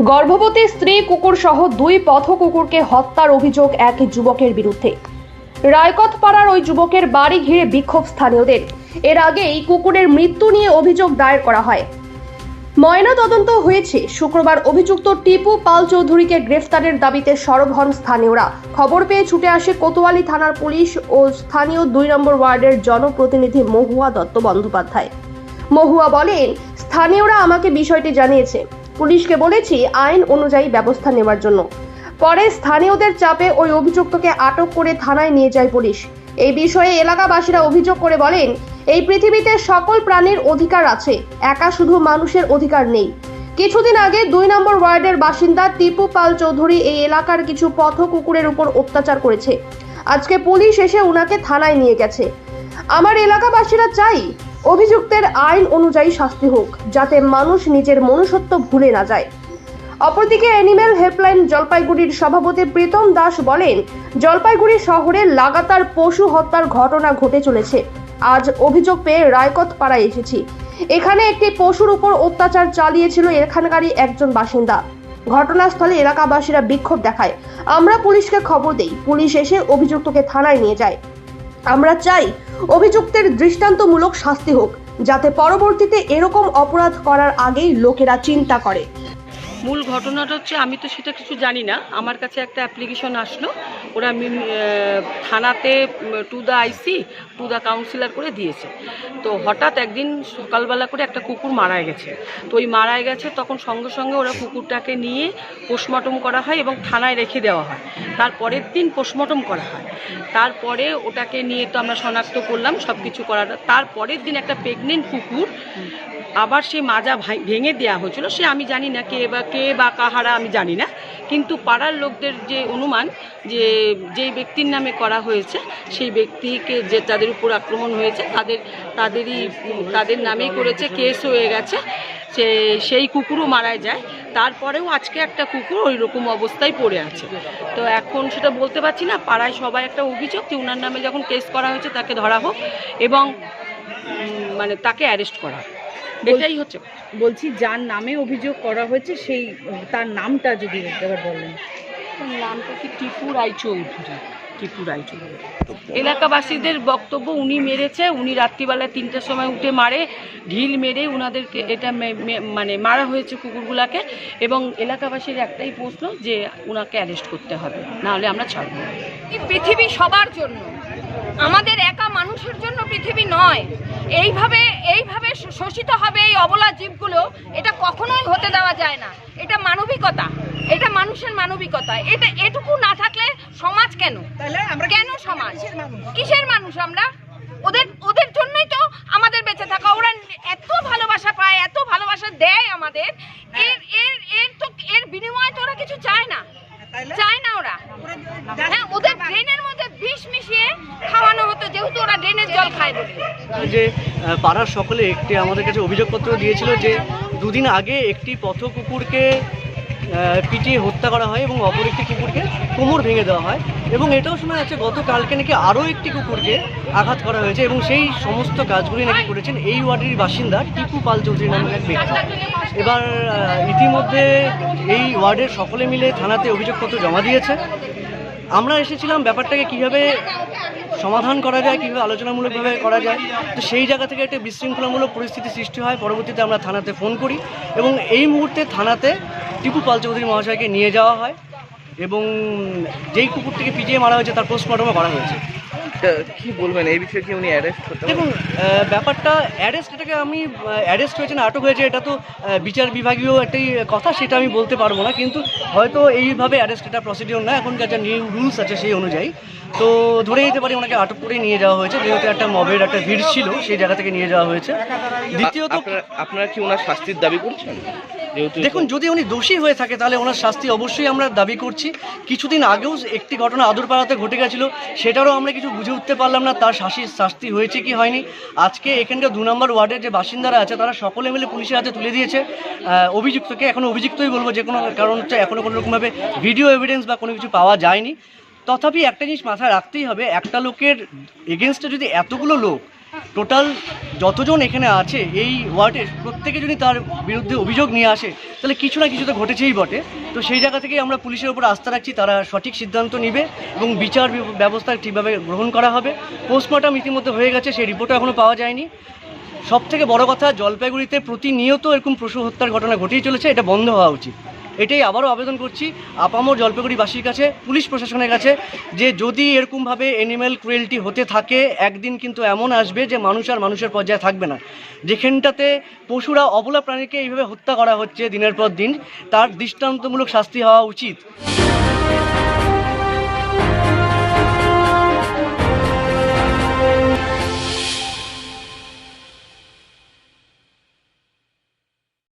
গর্ভবতী স্ত্রী কুকুর সহ দুই পথ কুকুরকে হত্যার অভিযোগ এক যুবকের বিরুদ্ধে। রায়কত পাড়ার ওই যুবকের বাড়ি ঘিরে বিক্ষোভ স্থানীয়দের। এর আগেই কুকুরের মৃত্যু নিয়ে অভিযোগ দায়ের করা হয়। ময়না তদন্ত হয়েছে। শুক্রবার অভিযুক্ত টিপু পাল চৌধুরীকে গ্রেফতারের দাবিতে সরব হন স্থানীয়রা। খবর পেয়ে ছুটে আসে কোতোয়ালি থানার পুলিশ ও স্থানীয় দুই নম্বর ওয়ার্ডের জনপ্রতিনিধি মহুয়া দত্ত বন্দ্যোপাধ্যায়। মহুয়া বলেন, স্থানীয়রা আমাকে বিষয়টি জানিয়েছে। পুলিশকে বলেছি আইন অনুযায়ী ব্যবস্থা নেওয়ার জন্য। পরে স্থানীয়দের চাপে ওই অভিযুক্তকে আটক করে থানায় নিয়ে যায় পুলিশ। এই বিষয়ে এলাকাবাসীরা অভিযোগ করে বলেন, এই পৃথিবীতে সকল প্রাণীর অধিকার আছে, একা শুধু মানুষের অধিকার নেই। কিছুদিন আগে দুই নম্বর ওয়ার্ডের বাসিন্দা টিপু পাল চৌধুরী এই এলাকার কিছু পথ কুকুরের উপর অত্যাচার করেছে। আজকে পুলিশ এসে উনাকে থানায় নিয়ে গেছে। আমার এলাকাবাসীরা চাই অভিযুক্তের আইন অনুযায়ী শাস্তি হোক, যাতে মানুষ নিজের মনুষ্যত্ব ভুলে না যায়। অপরদিকে অ্যানিম্যাল হেল্পলাইন জলপাইগুড়ির সভাপতি প্রীতম দাস বলেন, জলপাইগুড়ি শহরে লাগাতার পশু হত্যার ঘটনা ঘটে চলেছে। আজ অভিযোগ পেয়ে রায়কত পাড়ায় এসেছি। এখানে একটি পশুর উপর অত্যাচার চালিয়েছিল এখানকারই একজন বাসিন্দা। ঘটনাস্থলে এলাকাবাসীরা বিক্ষোভ দেখায়। আমরা পুলিশকে খবর দেই। পুলিশ এসে অভিযুক্তকে থানায় নিয়ে যায়। আমরা চাই অভিযুক্তের দৃষ্টান্তমূলক শাস্তি হোক যাতে পরবর্তীতে এরকম অপরাধ করার আগেই লোকেরা চিন্তা করে। মূল ঘটনাটা হচ্ছে, আমি তো সেটা কিছু জানি না। আমার কাছে একটা অ্যাপ্লিকেশন আসলো। ওরা থানাতে to the IC to the councillor করে দিয়েছে। তো হঠাৎ একদিন সকালবেলা করে একটা কুকুর মারা গেছে। তো ওই মারা গেছে, তখন সঙ্গে সঙ্গে ওরা কুকুরটাকে নিয়ে পোস্টমর্টম করা হয় এবং থানায় রেখে দেওয়া হয়। তার পরের দিন পোস্টমর্টম করা হয়। তারপরে ওটাকে নিয়ে তো আমরা শনাক্ত করলাম সব কিছু করার। তার পরের দিন একটা প্রেগনেন্ট কুকুর আবার সেই মাজা ভেঙে দেওয়া হয়েছিল। সে আমি জানি না কে বা কে বা কাহারা, আমি জানি না। কিন্তু পাড়ার লোকদের যে অনুমান, যে যেই ব্যক্তির নামে করা হয়েছে, সেই ব্যক্তিকে যে তাদের উপর আক্রমণ হয়েছে, তাদের তাদেরই তাদের নামেই করেছে, কেস হয়ে গেছে। সে সেই কুকুরও মারা যায়। তারপরেও আজকে একটা কুকুর ওই রকম অবস্থায় পড়ে আছে। তো এখন সেটা বলতে পারছি না, পাড়ায় সবাই একটা অভিযোগ যে ওনার নামে যখন কেস করা হয়েছে, তাকে ধরা হোক এবং মানে তাকে অ্যারেস্ট করা। এটাই হচ্ছে। বলছি যার নামে অভিযোগ করা হয়েছে সেই তার নামটা যদি একবার বলেন। নামটা কি টিপু রায়চৌধুরী? টিপু রায়চৌধুরী। এলাকাবাসীদের বক্তব্য উনি মেরেছে উনি রাত্রিবেলা তিনটের সময় উঠে মারে ঢিল মেরে উনাদেরকে এটা মানে মারা হয়েছে কুকুরগুলাকে এবং এলাকাবাসীর একটাই প্রশ্ন যে উনাকে অ্যারেস্ট করতে হবে নাহলে আমরা ছাড়বো। পৃথিবী সবার জন্য। আমাদের একা মানুষের জন্য পৃথিবী নয়। এইভাবে এইভাবে শোষিত হবে এই অবলা জীবগুলো এটা কখনোই হতে দেওয়া যায় না। এটা মানবিকতা। এটা মানুষের মানবিকতা। এটা এটুকু না থাকলে সমাজ কেন? কেন সমাজ? কিসের মানুষ আমরা? ওদের ওদের জন্যই তো আমাদের বেঁচে থাকা। ওরা এত ভালোবাসা পায় এত ভালোবাসা দেয় আমাদের। এর এর এর তো এর বিনিময়ে তো ওরা কিছু চায় না। চায় না ওরা। হ্যাঁ ওদের ড্রেনের মধ্যে বিষ মিশিয়ে খাওয়ানো হতো যেহেতু ওরা ড্রেনের জল খায় যে পাড়ার সকলে একটি আমাদের কাছে অভিযোগপত্র দিয়েছিল যে দুদিন আগে একটি পথ কুকুরকে পিটিয়ে হত্যা করা হয় এবং অপর একটি কুকুরকে কোমর ভেঙে দেওয়া হয় এবং এটাও শোনা যাচ্ছে গতকালকে নাকি আরও একটি কুকুরকে আঘাত করা হয়েছে এবং সেই সমস্ত কাজগুলি নাকি করেছেন এই ওয়ার্ডের বাসিন্দা টিপু পাল চৌধুরী নামক এক ব্যক্তি। এবার ইতিমধ্যে এই ওয়ার্ডের সকলে মিলে থানাতে অভিযোগপত্র জমা দিয়েছে। আমরা এসেছিলাম ব্যাপারটাকে কীভাবে সমাধান করা যায়, কীভাবে আলোচনামূলকভাবে করা যায়, তো সেই জায়গা থেকে একটা বিশৃঙ্খলামূলক পরিস্থিতি সৃষ্টি হয়। পরবর্তীতে আমরা থানাতে ফোন করি এবং এই মুহূর্তে থানাতে টিপু পাল চৌধুরী মহাশয়কে নিয়ে যাওয়া হয় এবং যেই কুকুরটিকে পিটিয়ে মারা হয়েছে তার পোস্টমর্টমও করা হয়েছে। কি বলবেন? এই বিষয়ে কি উনি অ্যারেস্ট হতে দেখুন ব্যাপারটা অ্যারেস্ট এটাকে আমি অ্যারেস্ট হয়েছে না আটক হয়েছে এটা তো বিচার বিভাগীয় একটাই কথা সেটা আমি বলতে পারব না কিন্তু হয়তো এইভাবে অ্যারেস্ট এটা প্রসিডিওর না এখনকার যা নিউ রুলস আছে সেই অনুযায়ী। তো ধরে যেতে পারি ওনাকে আটক করে নিয়ে যাওয়া হয়েছে যেহেতু একটা মবের একটা ভিড় ছিল সেই জায়গা থেকে নিয়ে যাওয়া হয়েছে। দ্বিতীয়ত আপনারা কি ওনার শাস্তির দাবি করছেন? দেখুন, যদি উনি দোষী হয়ে থাকে, তাহলে ওনার শাস্তি অবশ্যই আমরা দাবি করছি। কিছুদিন আগেও একটি ঘটনা আদুরপাড়াতে ঘটে গেছিল, সেটারও আমরা কিছু বুঝে উঠতে পারলাম না, তার শাস্তি শাস্তি হয়েছে কি হয়নি। আজকে এখানকার দু নম্বর ওয়ার্ডের যে বাসিন্দারা আছে, তারা সকলে মিলে পুলিশের হাতে তুলে দিয়েছে। অভিযুক্তকে এখন অভিযুক্তই বলব, যে কোনো কারণ হচ্ছে এখনও কোনো রকমভাবে ভিডিও এভিডেন্স বা কোনো কিছু পাওয়া যায়নি। তথাপি একটা জিনিস মাথায় রাখতেই হবে, একটা লোকের এগেনস্টে যদি এতগুলো লোক টোটাল যতজন এখানে আছে, এই ওয়ার্ডের প্রত্যেকে যদি তার বিরুদ্ধে অভিযোগ নিয়ে আসে, তাহলে কিছু না কিছু তো ঘটেছেই বটে। তো সেই জায়গা থেকেই আমরা পুলিশের উপর আস্থা রাখছি, তারা সঠিক সিদ্ধান্ত নিবে এবং বিচার ব্যবস্থা ঠিকভাবে গ্রহণ করা হবে। পোস্টমর্টম ইতিমধ্যে হয়ে গেছে, সেই রিপোর্টও এখনও পাওয়া যায়নি। সব থেকে বড় কথা, জলপাইগুড়িতে প্রতিনিয়ত এরকম পশু হত্যার ঘটনা ঘটেই চলেছে, এটা বন্ধ হওয়া উচিত। এটাই আবারও আবেদন করছি আপামর জলপাইগুড়িবাসীর কাছে, পুলিশ প্রশাসনের কাছে, যে যদি এরকমভাবে অ্যানিম্যাল ক্রুয়েলটি হতে থাকে, একদিন কিন্তু এমন আসবে যে মানুষ আর মানুষের পর্যায়ে থাকবে না। যেখানটাতে পশুরা অবলা প্রাণীকে এইভাবে হত্যা করা হচ্ছে দিনের পর দিন, তার দৃষ্টান্তমূলক শাস্তি হওয়া উচিত।